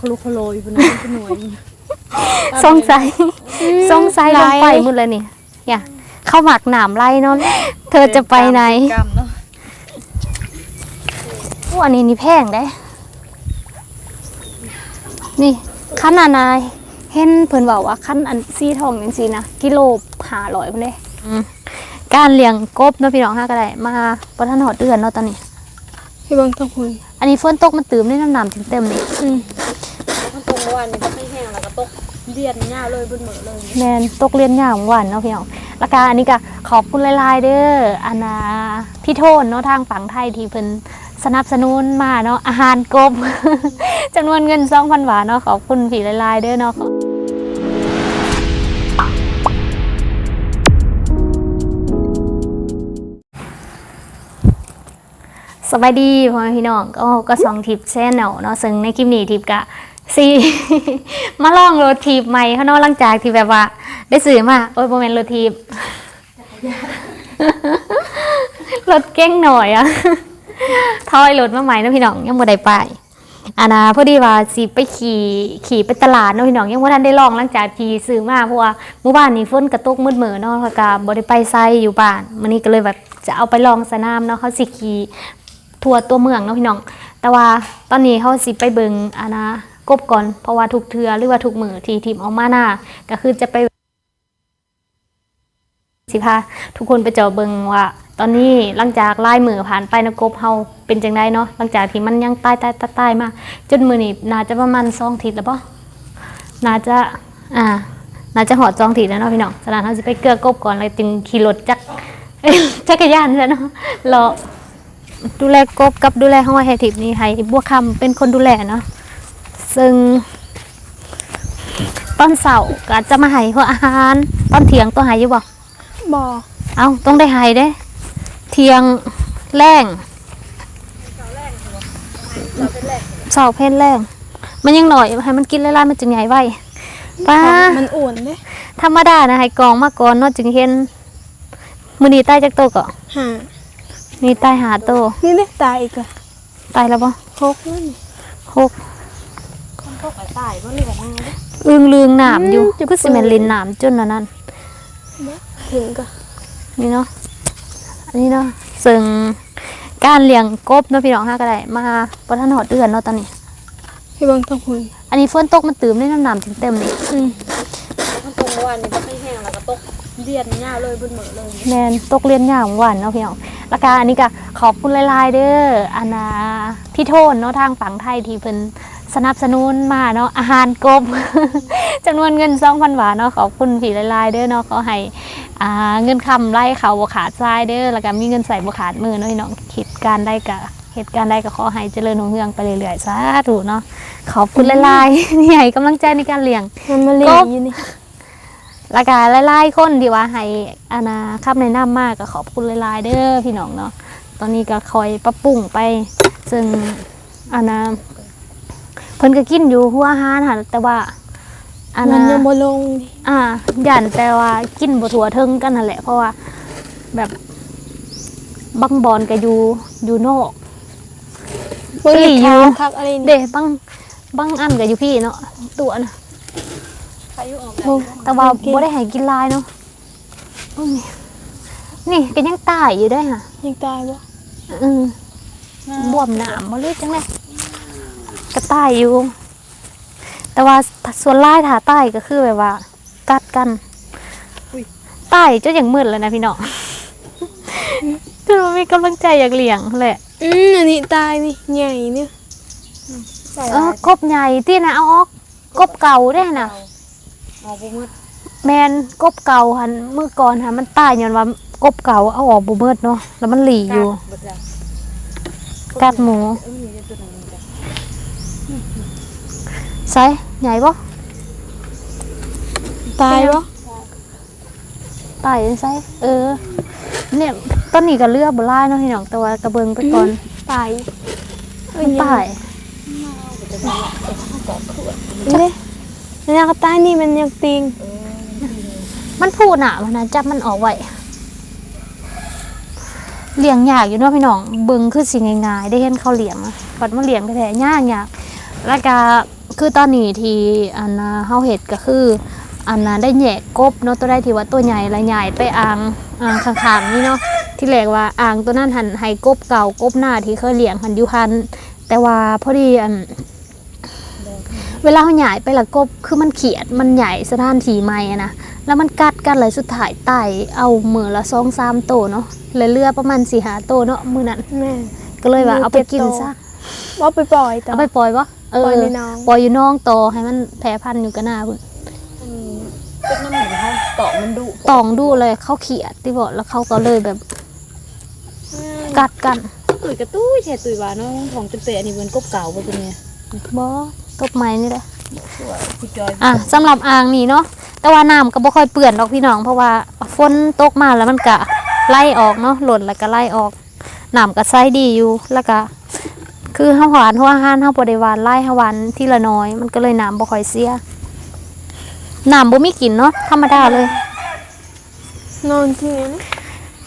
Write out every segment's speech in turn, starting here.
คลุกคโลอยู่บนนั้นเป็นหน่วยสงสัยสงสัยลงไปหมดเลยนี่อย่าเข้าหมักหนามไล่เนาะเธอจะไปไหนกรรมเนาะโอ้อันนี้นี่แพงได้ นี่ขั้นอันายเห็นเพิ่นบอกว่าขั้นอันซีทองจังซี่นะกิโลห้าร้อยพุ่นเด้การเลี้ยงกบเนาะพี่น้องฮะก็ได้มาบ่ทันหอดเดือนเนาะตอนนี้พี่บังต้องคุยอันนี้ฝนตกมันตื่มได้น้ำหน้ำเต็มๆนี่อืมมันตรงเมื่อ วานนี่ก็ไม่แห้งแล้วก็ตกเดียนยาวเลยบนเหมือเลย แมนตกเรียนยามหวานเนาะพี่น้องแล้วก็อันนี้ก็ขอบคุณหลายๆเด้ออันนาพี่โทนเนาะทางฝั่งไทยที่เพิ่นสนับสนุนมาเนาะอาหารกบจำนวนเงิน2,000บาทเนาะขอบคุณพี่หลายๆเด้อเนาะสบายดีพ่อแม่พี่น้องก็ก็สองทิปแช่แนวเนาะซึ่งในคลิปนี้ทิปกะ ซีมาลองรถทีปใหม่เขาเนาะหลังจากที่แบบว่า ได้ซื้อมาโอ้ยโมเมนต์รถทีปรถเก้งหน่อยอะทอยรถมาใหม่นะพี่น้องยังบ่ได้ไปอันนะพอดีว่าสิไปขี่ขี่ไปตลาดเนาะพี่น้องยังบ่ทันได้ลองหลังจากที่ซื้อมาเพราะว่าเมื่อวานนี้ฝนกระตุกมืดเหมือเนาะแล้วก็บ่ได้ไปไซอยู่บ้านมื้อนี้ก็เลยแบบจะเอาไปลองสนามเนาะเขาสิขี่ทั่วตัวเมืองเนาะพี่น้อง แต่ว่าตอนนี้เขาสิไปเบิงอานะกบก่อน เพราะว่าทุกเทือหรือว่าทุกมือที่ทีมออกมาหน้า ก็คือจะไปสิพาทุกคนไปเจาะเบิงว่า ตอนนี้หลังจากไล่มือผ่านไปนะกบเฮาเป็นจังไดเนาะหลังจากที่มันยังใต้ใต้ใต้ใต้มาจนมือนี่น่าจะประมาณสองทิศแล้วปะน่าจะอ่าน่าจะหอดจองทิศแล้วเนาะพี่น้องสนานเขาจะไปเกลือกบก่อนเลยจึงขี่รถจักจักรยานใช่เนาะรอดูแลกบกับดูแลห้องไฮทิปนี่ให้บัวคำเป็นคนดูแลเนาะ ซึ่งตอนเสาร์ก็จะมาให้หัวอาหารตอนเที่ยงต้องให้อยู่บ่บอเอาต้องได้ให้เด้ เที่ยงแรงเสาร์เพนแรงมันยังหน่อยให้มันกินเล่าๆมันจึงใหญ่ไว้ป้ามันอ้วนเด้ธรรมดานะให้กองมาก่อนเนาะจึงเห็นมือนี้ใต้จากโตก็หานี่ใต้หาโตนี่เนี่ยตายอีกอะตายแล้วบ่หกนั่นนี่หกคน ตกไปตายบ่เลยออกมาเด้อึงลืงหนามอยู่ก็สิแม่นลินหนามจนอันนั้นถึงก็นี่เนาะอันนี้เนาะซึ่งการเลี้ยงกบเนาะพี่น้องฮะก็ได้มาประทันหอดเดือนเนาะตอนนี้ พี่เบังต้องคุยอันนี้ฝนตกมันตื่มได้น้ำหนามเต็มๆนี่อืมมันตรงเมื่อวานนี่ก็ไม่แห้งแล้วก็ตกเดียนยาวเลยบนเหมือเลย แมนตกเรียนยามหวานเนาะพี่น้องแล้วก็อันนี้ก็ขอบคุณหลายๆเด้ออันนาพี่โทนเนาะทางฝั่งไทยที่เพิ่น สนับสนุนมาเนาะอาหารกบจำนวนเงิน2,000บาทเนาะขอบคุณพี่หลายๆเด้อเนาะขอให้อ่าเงินคำไล่เขาบ่ขาดทรายเด้อแล้วก็มีเงินใส่บ่ขาดมือเนาะพี่น้องคิดการได้ก็เหตุการณ์ใดก็ขอให้เจริญรุ่งเรืองไปเรื่อยๆสาธุเนาะขอบคุณหลายๆที่ให้กำลังใจในการเลี้ยงมันมาเลี้ยกงบอยู่นี่แล้วก็หลายๆคนที่ว่าให้อานาคำแนะนำมากก็ขอบคุณหลายๆเด้อพี่น้องเนาะตอนนี้ก็คอยปรับปรุงไป ซึ่งอานา เพิ่นก็กินอยู่หัวอาหารค่ะแต่ว่าอามันานยังบ่ลงดิอ่าย่านแต่ว่ากินบ่ทั่วถึงกันนั่นแหละ เพราะว่าแบบบางบอนก็อยู่อยู่นอก บ่อีหลีได้อยู่ขาวคักอะไรนี่เด้บางบางอันก็อยู่พี่เนาะตัวนะพายุออกโอ้แต่ว่าบ่ได้ให้กินหลายเนาะโอ้ยนี่ก็ยังตายอยู่ได้อค่ะยังตายบ่อืมบวมหนามมาเลยจังเล ยกระต่ายอยู่ แต่ว่าส่วนลายถาใต้ก็คือแบบว่า กัดกันใต้จนอย่างมืดแล้วนะพี่น้องจนมันมีกำลังใจอยากเลี้ยงแหละอืมอันนี้ตายนี่ใหญ่เนี่ยเออกบใหญ่ที่นะเอาออกกบเก่าได้น่ะออกบ่มืดแมนกบเก่าหันเมื่อก่อนหันมันตายย้อนว่ากบเก่าเอาออกบุเบิดเนาะแล้วมันหลีอยู่เบิดแล้วกัดหมู เอ้ยมีตัวนึงจ้ะ ใส่ใหญ่ปะตายบ่ตายใส่เออ เนี่ยต้นนี้ก็เลือกบุไล่เนาะพี่น้องแต่ว่ากระเบิงไปก่อนตายเอ้ยมันตายนี่เด้แล้วก็ตายนี่มันยังติงมันพูดหนามันนะจับมันออกไว้เลี้ยงยากอยู่เนาะพี่น้องเบิงคือสิ่งง่ายๆได้เห็นเขาเลี้ยงอะปัดมาเลี้ยงแท้ๆยากยากแล้วก็ คือตอนนี้ที่อันนะเฮาเห็ดก็คือ อันนะได้แหยกกบเนาะตัวได้ที่ว่าตัวใหญ่ละใหญ่ไปอ่างอ่างข้างๆนี่เนาะที่แรกว่าอ่างตัวนั้นหันให้กบเก่ากบหน้าที่เคยเลี้ยงหันอยู่หันแต่ว่าพอดีอันเวลาเขาใหญ่ไปละกบคือมันเขียดมันใหญ่สถานที่ใหม่อะนะแล้วมันกัดกันเลยสุดท้ายไตเอามือละสองสามโตวเนาะเลยเลือประมาณสี่หาโตวเนาะมือนั้นแม่ก็เลยว่าเอาไปกินซะว่าไปปล่อยต่อเอาไปปล่อยปะ เออปล่อยในน้อง ปล่อยอยู่น้องโตอให้มันแพร่พันธุ์อยู่กันหน้าคุณอืมเป็นน้ำหมูเขาตอกมันดุตองดูเลยเขาเขียดที่บอกแล้วเขาก็เลยแบบกัดกันตุยกระตุ้ยแช่ตุยว่าน้องของเป็นเปะนี่เหมือนกบเก่าบ่เป็นไงบอตบไม้นี่แหละคุณจอยอะสำหรับอ่างนี่เนาะแต่ว่าน้ำก็บ่ค่อยเปื่อนดอกพี่น้อง เพราะว่าฝนตกมาแล้วมันก็ไล่ออกเนาะหล่นแล้วก็ไล่ออกน้ำก็ใสดีอยู่แล้วก็ คือห้าหวานหัวอาหารห้าบริวานไล่ห้าหวานที่ละน้อย มันก็เลยน้ำบ่ค่อยเสียน้ำบ่มีกลิ่นเนาะธรรมดาเลย นอนที่นี่นะ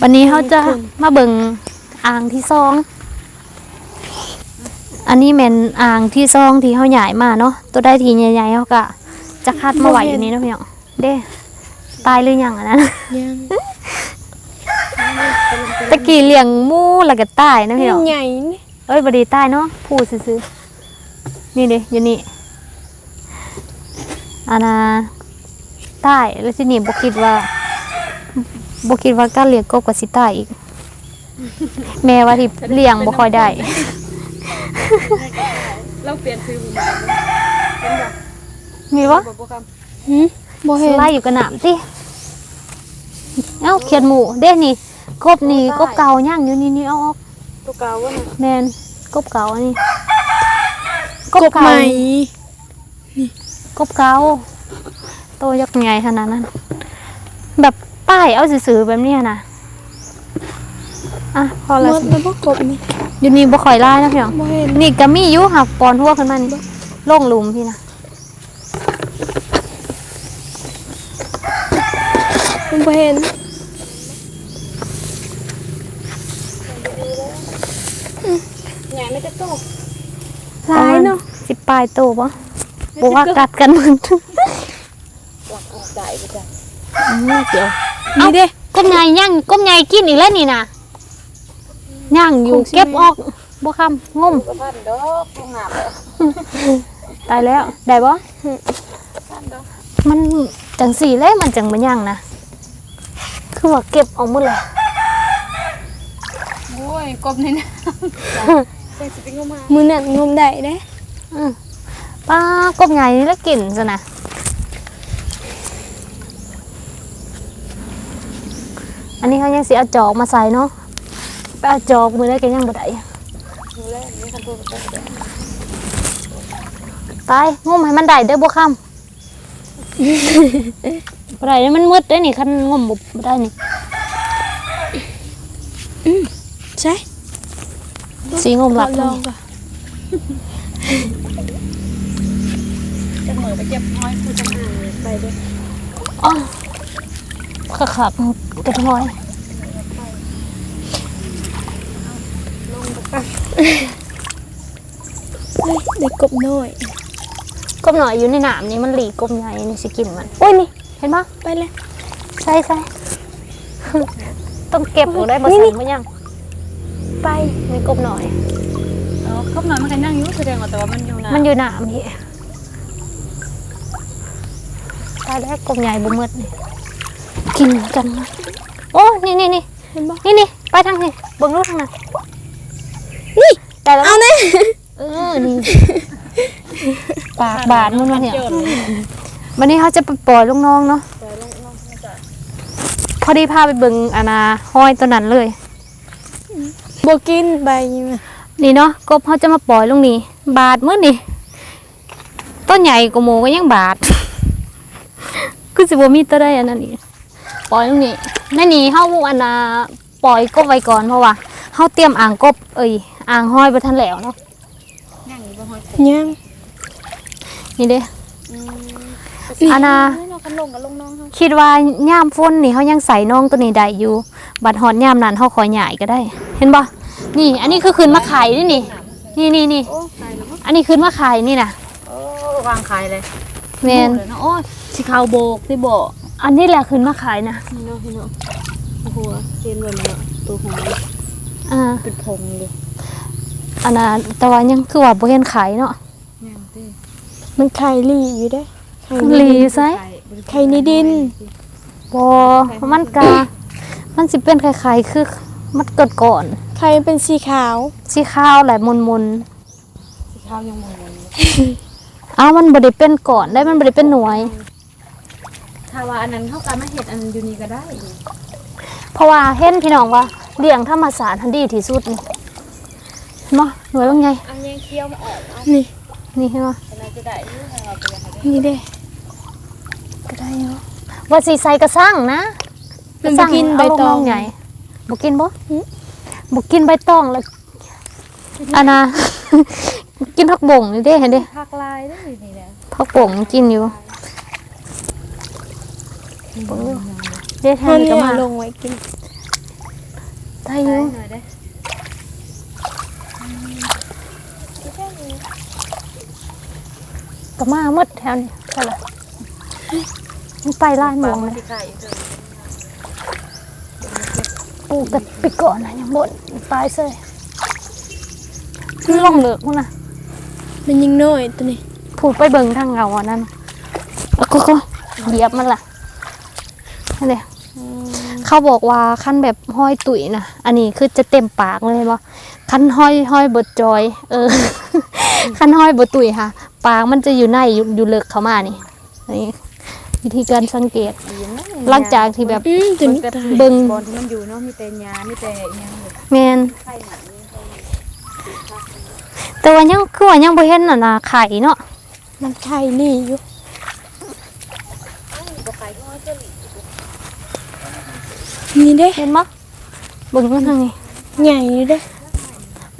วันนี้เขาจะมีกลิ่นมาเบิ่งอ่างที่ซอง อันนี้แม่นอ่างที่ซองที่เขาใหญ่มาเนาะ ตัวได้ทีใหญ่ๆเขาก็จะคัดมาไหวอยู่นี้เนาะพี่น้องเด้ตายหรือยังอะนะยังตะกี้เลี้ยงหมูแล้วก็ตายนะพี่น้องใหญ่นี่ เอ้ยบดีตายเนาะพูดซื่อๆนี่เด้อยู่นี่อันน่ะตายแล้วทีนี้บ่คิดว่าบ่คิดว่าการเลี้ยงกบก็สิตายอีก แม่ว่าที่เลี้ยงบ่ค่อยได้ เราเปลี่ยนซื้อหมูมาเป็นแบบมีวะบ่บ่คหืมบ่เห็นไล่อยู่กับน้ำติเอ้าเขียนหมูเด้นี่กบนี่กบเก่าย่างอยู่นี่นี่เอาออกำ ตัวเก่าว่าน่ะแมนกบเก่าอันนี้กบใหม่กบเก่าโตยักษ์ใหญ่ขนาดนั้น แบบป้ายเอาสื่อๆแบบเนี้ยนะอะพอหละมดแล้วบ่กบนี่อยู่นี่บ่ค่อยไล่นะพี่น้องบ่เห็นนี่ก็มีอยู่หักปอนหัวขึ้นมานี่ลงหลุมพี่นะมันบ่เห็น ใหญ่ไม่จะโตหลายเนาะสิบปลายโตปะบอกว่ากัดกันหมันหลักออกได้ไปจ้ะอืมเดี๋ยวนี่เด้ก้มใหญ่ย่างก้มใหญ่กินอีกแล้วนี่นะย่างอยู่คงสิเก็บออกบ่คำงมก็พันดอกห้องน้ำเลยตายแล้วได้บ่พันดอกมันจังสีเลยมันจังมันย่างนะคือว่าเก็บออกหมดเลยโอ้ยกบนี่นะไป สิไปงมมามือนั่นงมได้เด้อืมป้ากบใหญ่นี่แล้วกินซะนะอันนี้เขายังสิเอาจอกมาใส่เนาะไปเอาจอกมือได้กันยังบ่ได้ดูแลนี่คันโตไปเดี๋ยวตายงมให้มันได้เด้อบ่ค่ำบ่ได้เด้อมันมืดเด้อนี่คันงมบ่บ่ได้นี่ใช่ สีงมหลักลเท่าองนี้ก่อนจะเหมือไปเก็บห้อยผู้จังหารไปด้วยอ๋อคักๆกระทอยเฮ้ยได้กบน้อยกบหน่อยอยู่ในน้ำนี่มันหลีกกบใหญ่นี่สิกินมันโอ้ยนี่เห็นปะไปเลยใช่ใช่ต้องเก็บเอาได้บ่นี่ใส่นี่บ่ยัง ไปมีกบหน่อย เออครบหน่อยมันก็นั่งอยู่แสดงว่าแต่ว่ามันอยู่นะมันอยู่น้ำพี่ตายแล้วกบใหญ่บ่หมดนี่กินกันนะโอ้นี่นี่นี่เห็นบ่นี่นี่ไปทางนี้เบิ่งรูทางนั้นนี่ได้แล้วเอาแน่เออนี่ปากบาดมันวะเนี่ยเจิดเลยวันนี้เขาจะไปปล่อยลูกน้องเนาะไปลงลงมาจ้ะพอดีพาไปเบิ่งอานาห้อยตัวนั้นเลย บ่กินใบนี่มานี่เนาะกบเขาจะมาปล่อยลงนี่บาทมื้อนี่ต้นใหญ่กว่าหมูก็ยังบาทคือสิบ่มีตัวได้อันนั้นนี่ปล่อยลงนี่ในนี่เฮาอันน่ะปล่อยกบไว้ก่อนเพราะว่าเฮาเตรียมอ่างกบ เอ้ยอ่างห้อยบ่ทันแล้วเนาะนั่งอยู่บ่ห้อยยังนี่เด้อืมอันน่ะเรา คันลงกับลงน้องเขาคิดว่ายามฝนนี่เขายังใส่น้องตัวนี้ได้อยู่ บัดฮอดยามนั้นเฮาขอใหญ่ก็ได้ เห็นบ่นี่ อันนี้คือคืนมาขายนี่นี่นี่นี่นี่โอ้ตายแล้วมั้งอันนี้คืนมาขายนี่น่ะโอ้วางขายเลยแมนโบกเลยเนาะโอ้ยสิขาวโบกที่โบกอันนี้แหละขึ้นมาขายนะนี่เนาะพี่เนาะโอ้โหเห็นวันเนาะตัวหัวอ่าเป็นพงเลยอันน่ะแต่ว่ายังคือว่าบ่เห็นขายเนาะยังเต้มันไข่ลีอยู่เด้ไข่หลีไซ ไข่ในดินบ่มันกะมันสิเป็นคล้ายๆคือ มันเกิดก่อน ไข่เป็นสีขาว สีขาวแหละมุนสีขาวยังมองเลยๆอ้าวมันบ่ได้เป็นก่อนได้มันบ่ได้เป็นหน่วย ถ้าว่าอันนั้นเข้ากันมาเห็ดอันอยู่นี่ก็ได้ เพราะว่าเห็นพี่น้องว่าเลี้ยงธรรมศาสตร์ทันดีที่สุดนี่เนาะหน่วยว่าไงอันยังเคี้ยวมาออกเอานี่นี่เห็นบ่อันนั้นจะได้อยู่ถ้าเราไปยังไงนี่เด้ ก็ได้เนาะว่าสิใส่กระสังนะมันบ่กินใบตองเาลๆใหญ่บ่กินบ่บ่กินใบตองแล้วอันน่ะกินผักบ่งนี่เด้เห็นเด้ผักลายได้อยู่นี่แหละผักบ่งกินอยู่เด้แทเฮานนี้ก็เนี่ยมาลงไว้กินได้อยู่หน่อยได้ก็มาหมดแถวนี้เท่าไหร่ มันไปลายหมปลาวงมัเลนยที่ไข่อยู่เถอะปูกระปิก่อนนะยังหมดตายเสยลงเหลือกพุ่นน่ะมันยังน้อยตัวนี้ผูดไปเบิ่งทางเงาอันนั้นแล้วก็ก็เหยียบมันล่ะนั่นเลยเขาบอกว่าขั้นแบบห้อยตุ๋ยนะอันนี้คือจะเต็มปากเลยบ่ขั้นห้อยห้อยบดจอย เออขั้นห้อยบดตุ๋ยค่ะ ปากมันจะอยู่ในอยู่อยู่เลิกเข้ามานี่นี่ วิธีการสังเกต หลังจากที่แบบอืมตัวนี้แบบตายเบิ่งบอลที่มันอยู่เนาะมีแต่ยามีแต่อิหยังเลยแมนไข่หนักนี่แต่ว่ายังคือว่ายังบ่เห็นน่ะนะไข่เนาะมันไข่ลีอยู่บ่ไข่ห้อยเจ้าหลีนี่เด้เห็นบ่เบิ่งมันทางนี้ใหญ่อยู่เด้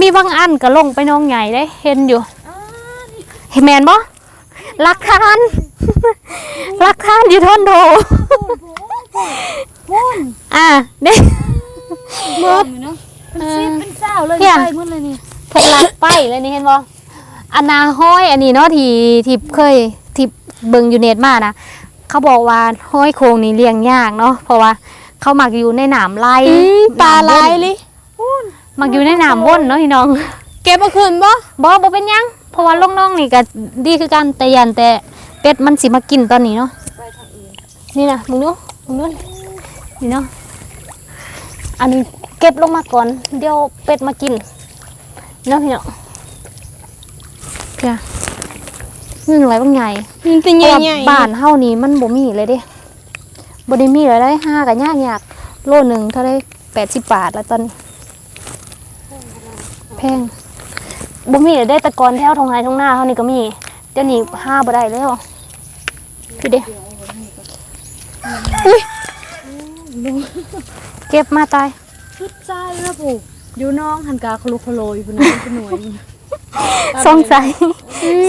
มีบางอันก็ลงไปน้องใหญ่ได้ เห็นอยู่เห็นแมนบ่หลักฐาน หลักฐานอยู่ทนโดอะเด้หมดเนาะเป็นซีดเป็นเศร้าเลยเนี่ยไปหมดเลยนี่เพิ่นลักไปเลยนี่เห็นบ่อันนาห้อยอันนี้เนาะที่ที่เคยที่เบิ่งอยู่เน็ตมานะเขาบอกว่าห้อยโครงนี่เลี้ยงยากเนาะเพราะว่าเขามักอยู่ในหนามไร่อืมปลาลายหนมว่นเลยมักอยู่ในหนามว่นเนาะพี่น้องเก็บมาคืนบ่บ่บ่เป็นหยังเพราะว่าลูกน้องนี่ก็ดีคือกันแต่ยันแต่ เป็ดมันสิมากินตอนนี้เนาะไปทางอื่นนี่นะมึงดูมึงดูนี่เนาะอันนี้เก็บลงมาก่อน เดี๋ยวเป็ดมากินเนาะพี่เนาะเพียนี่หน่วยบางใหญ่มันเป็นเพใหราะญ่ว่าใหญ่บ้านเฮานี่มันบ่มีเลยเด้บ่ได้มีเลยได้ห้าก็ยากยากโลหนึงเท่าได้80บาทแล้วตอนนี้แพงบ่มีเลยได้แต่ก่อนแถวทงไห้ทงหน้าเฮานี่ก็มี เดี๋ยวนี้ห้าบ่ได้แล้วพี่เด้เก็บมาตายชุดใจแล้วผูกอยู่น้องหันกาคลุคโลอยู่พุ่นน่ะเป็นหน่วยสงสัย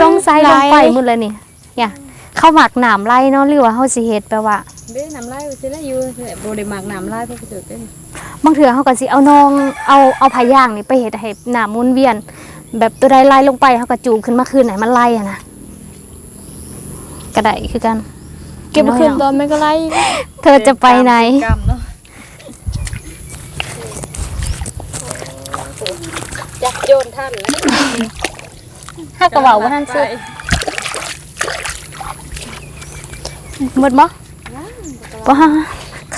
สงสัยลงไปหมดเลยนี่เนี่ยเข้าหมักหนามไล่เนาะหรือว่าเฮาสิเฮ็ดแปลว่าเด้น้ำลายไปสิแล้วอยู่โบได้หมักน้ำลายเพราะไปเจอเต้นบางเถื่อเขาก็สิเอานองเอาเอาพายางนี่ไปเห็ดให้หนามหมุนเวียน แบบตัวใดไล่ลงไปเขาก็จูบขึ้นมาคืนไหนมันไล่อะนะกระไดคือกัน เก็บมาคืนตอนแม่ก็ไล่เธอจะไปไหนกรรมเนาะจักโยนท่านนะถ้ากระเป๋าว่าท่านซื้อหมดบ่บ่ฮะ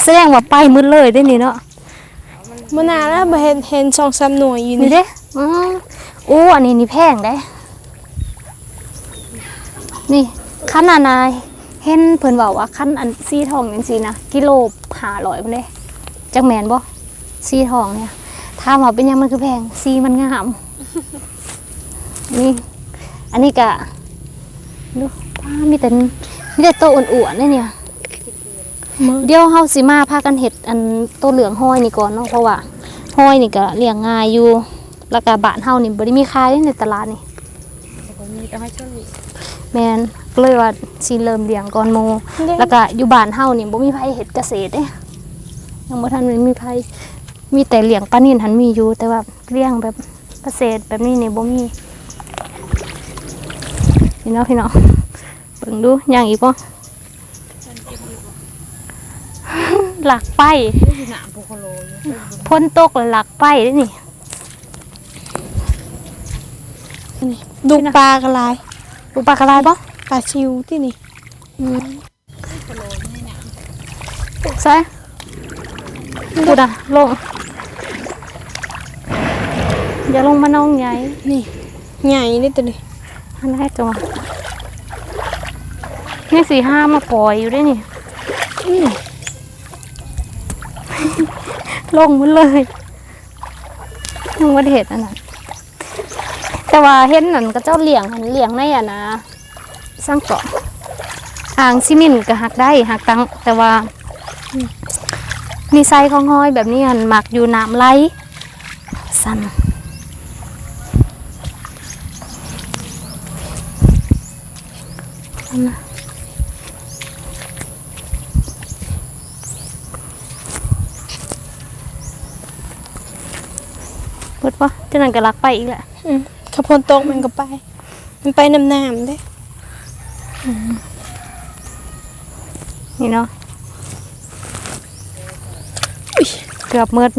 แสดงว่าไปหมืดเลยได้นี่เนาะมานานแล้วบ่เห็นเห็นสองสามหน่วยอยู่นี่นี่เด้อื ออู้อันนี้นี่แพงได้ นี่คันอันนายเห็นเพิ่นบอกว่าคันอันซีทองจังซี่นะกิโล500พุ่นเด้จักแม่นบ่ซีทองเนี่ยถามว่าเป็นหยังมันคือแพงซีมันงามนี่อันนี้ก็ดูป้ามีแต่มีแต่โตวอ้วนๆเลยเนี่ยมือเดี๋ยวเฮาสิมาพากันเห็ดอันตัวเหลืองห้อยนี่ก่อนเนาะเพราะว่าห้อยนี่ก็เลี้ยงง่ายอยู่ แล้วก็บ้านเฮานี่บ่ได้มีขายในตลาดนี่ผมมีแต่ให้ช่วยแม่นก็เลยว่าสิเริ่มเลี้ยงก่อนหมู่แล้วก็อยู่บ้านเฮานี่บ่มีไผเฮ็ดเกษตรเด้ยังบ่ทันมีไผมีแต่เลี้ยงปลานิลหันมีอยู่แต่ว่าเลี้ยงแบบเกษตรแบบนี้นี่บ่มีพี่น้องพี่น้องบิ่งดูยังอีกบ่หลักไปอยู่หนามโพโคโลอยู่พ้นตกแล้วหลักไปได้นี่ ดูปลากระลายอุปากรายบ่ปลาชิวที่นี่ใช่พูดอะลงอย่าลงมาน้องใหญ่นี่ใหญ่นี่ตัวนี้อันแรกตัวนี่สี่ห้ามาปล่อยอยู่ได้นี่ลงมันเลยลงวัดเหตุอันนั้น แต่ว่าเห็นนั่นก็เจ้าเหลี่ยงหันเหลี่ยงในอะนะสร้างเกาะหางซิมินก็หักได้หักตังแต่ว่ามีไซของห้อยแบบนี้หันหมักอยู่น้ำไหลสั้นนั่ะเปิดปะเจ้านั่นก็ลักไปอีกแหละ อืมข้าวโพดตกมันก็ไป มันไปน้ำน้ำด้นี่เนาะเกือบมืด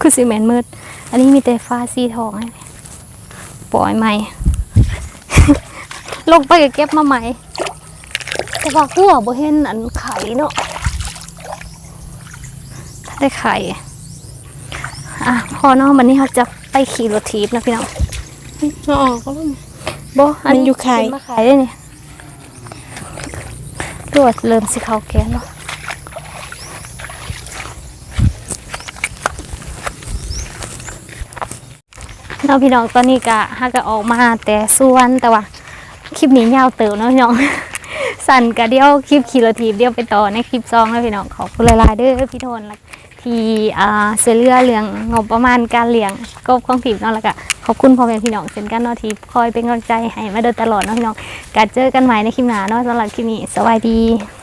คือซีเมนต์มืด อันนี้มีแต่ฟ้าสีทองปล่อยใหม่ ลงไปก็เก็บมาใหม่แต่ว่าหัวบ่เห็นอันไข่เนาะถ้าได้ไข่ อะพอเนาะวันนี้เราจะไปขี่รถทีบนะพี่น้อง เอาออกก็แล้วบ่อันมันอยู่ไข่เป็นมาขายได้นี่รวดเริ่มสิเขาแกนเนาะเราพี่น้องตอนนี้ก็ฮักก็ออกมาแต่ส่วนแต่ว่าคลิปนี้ยาวเติมเนาะพี่น้อง สั่นกะเดียวคลิปขี่รถทีบเดียวไปต่อในคลิปซองแล้วพี่น้องขอบคุณหลายๆเด้อพี่โทนและ ที่เสือเลือเรื่องงบประมาณการเลี้ยงกบของทีมเนาะแล้วก็ขอบคุณพ่อแม่พี่น้องเช่นกันเนาะที่คอยเป็นกำลังใจให้มาโดยตลอดเนาะพี่น้องการเจอกันใหม่ในคลิปหน้าเนาะสำหรับคลิปนี้สวัสดี